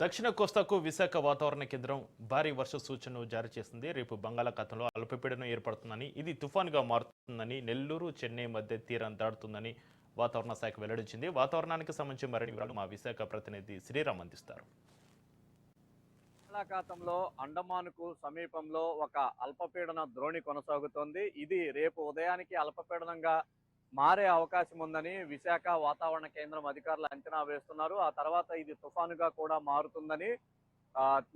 దక్షిణ కోస్తాకు విశాఖ వాతావరణ కేంద్రం భారీ వర్ష సూచనను జారీ చేసింది. రేపు బంగాళాఖాతంలో అల్పపీడనం ఏర్పడుతుందని ఇది తుఫాన్గా మారుతుందని నెల్లూరు చెన్నై మధ్య తీరం దాటుతుందని వాతావరణ శాఖ వెల్లడించింది. వాతావరణానికి సంబంధించి మరిన్ని వివరాలు మా విశాఖ ప్రతినిధి శ్రీరామ్ అందిస్తారు. బంగాళాఖాతంలో అండమాన్కు సమీపంలో ఒక అల్పపీడన ద్రోణి కొనసాగుతోంది. ఇది రేపు ఉదయానికి అల్పపీడనంగా మారే అవకాశం ఉందని విశాఖ వాతావరణ కేంద్రం అధికారులు అంచనా వేస్తున్నారు. ఆ తర్వాత ఇది తుఫానుగా కూడా మారుతుందని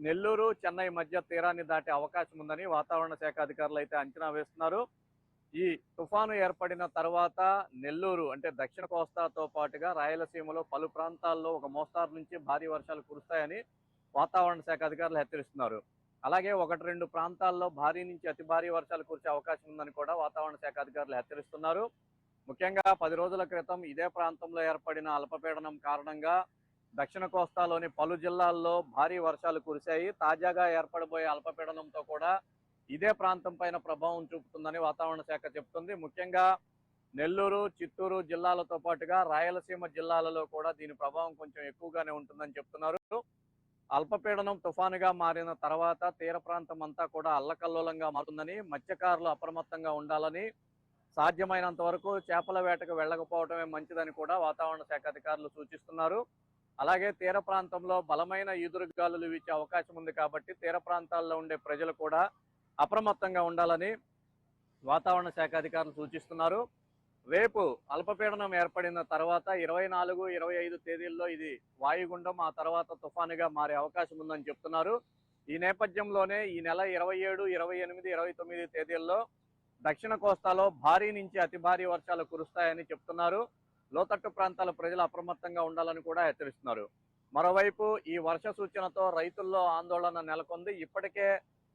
నెల్లూరు చెన్నై మధ్య తీరాన్ని దాటే అవకాశం ఉందని వాతావరణ శాఖ అధికారులు అయితే అంచనా వేస్తున్నారు. ఈ తుఫాను ఏర్పడిన తర్వాత నెల్లూరు అంటే దక్షిణ కోస్తాతో పాటుగా రాయలసీమలో పలు ప్రాంతాల్లో ఒక మోస్తారు నుంచి భారీ వర్షాలు కురుస్తాయని వాతావరణ శాఖ అధికారులు హెచ్చరిస్తున్నారు. అలాగే ఒకటి రెండు ప్రాంతాల్లో భారీ నుంచి అతి భారీ వర్షాలు కురిసే అవకాశం ఉందని కూడా వాతావరణ శాఖ అధికారులు హెచ్చరిస్తున్నారు. ముఖ్యంగా పది రోజుల క్రితం ఇదే ప్రాంతంలో ఏర్పడిన అల్పపీడనం కారణంగా దక్షిణ కోస్తాలోని పలు జిల్లాల్లో భారీ వర్షాలు కురిశాయి. తాజాగా ఏర్పడబోయే అల్పపీడనంతో కూడా ఇదే ప్రాంతం పైన ప్రభావం చూపుతుందని వాతావరణ శాఖ చెప్తుంది. ముఖ్యంగా నెల్లూరు చిత్తూరు జిల్లాలతో పాటుగా రాయలసీమ జిల్లాలలో కూడా దీని ప్రభావం కొంచెం ఎక్కువగానే ఉంటుందని చెప్తున్నారు. అల్పపీడనం తుఫానుగా మారిన తర్వాత తీర ప్రాంతం అంతా కూడా అల్లకల్లోలంగా మారుతుందని మత్స్యకారులు అప్రమత్తంగా ఉండాలని సాధ్యమైనంత వరకు చేపల వేటకు వెళ్ళకపోవడమే మంచిదని కూడా వాతావరణ శాఖ అధికారులు సూచిస్తున్నారు. అలాగే తీర ప్రాంతంలో బలమైన ఈదురుగాలులు వీచే అవకాశం ఉంది కాబట్టి తీర ప్రాంతాల్లో ఉండే ప్రజలు కూడా అప్రమత్తంగా ఉండాలని వాతావరణ శాఖ అధికారులు సూచిస్తున్నారు. రేపు అల్పపీడనం ఏర్పడిన తర్వాత ఇరవై నాలుగు ఇరవై ఐదు తేదీల్లో ఇది వాయుగుండం ఆ తర్వాత తుఫానుగా మారే అవకాశం ఉందని చెప్తున్నారు. ఈ నేపథ్యంలోనే ఈ నెల ఇరవై ఏడు ఇరవై ఎనిమిది ఇరవై తొమ్మిది తేదీల్లో దక్షిణ కోస్తాలో భారీ నుంచి అతి భారీ వర్షాలు కురుస్తాయని చెప్తున్నారు. లోతట్టు ప్రాంతాల ప్రజలు అప్రమత్తంగా ఉండాలని కూడా హెచ్చరిస్తున్నారు. మరోవైపు ఈ వర్ష సూచనతో రైతుల్లో ఆందోళన నెలకొంది. ఇప్పటికే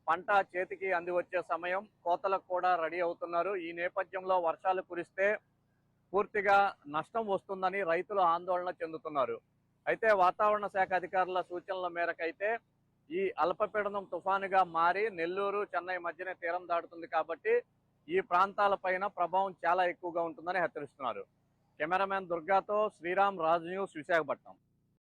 పంట చేతికి అంది వచ్చే సమయం. కోతలకు కూడా రెడీ అవుతున్నారు. ఈ నేపథ్యంలో వర్షాలు కురిస్తే పూర్తిగా నష్టం వస్తుందని రైతులు ఆందోళన చెందుతున్నారు. అయితే వాతావరణ శాఖ అధికారుల సూచనల మేరకైతే ఈ అల్పపీడనం తుఫానుగా మారి నెల్లూరు చెన్నై మధ్యనే తీరం దాటుతుంది కాబట్టి ఈ ప్రాంతాలపైన ప్రభావం చాలా ఎక్కువగా ఉంటుందని హెచ్చరిస్తున్నారు. కెమెరామెన్ దుర్గాతో శ్రీరామ్ రాజ్ న్యూస్ విశాఖపట్నం.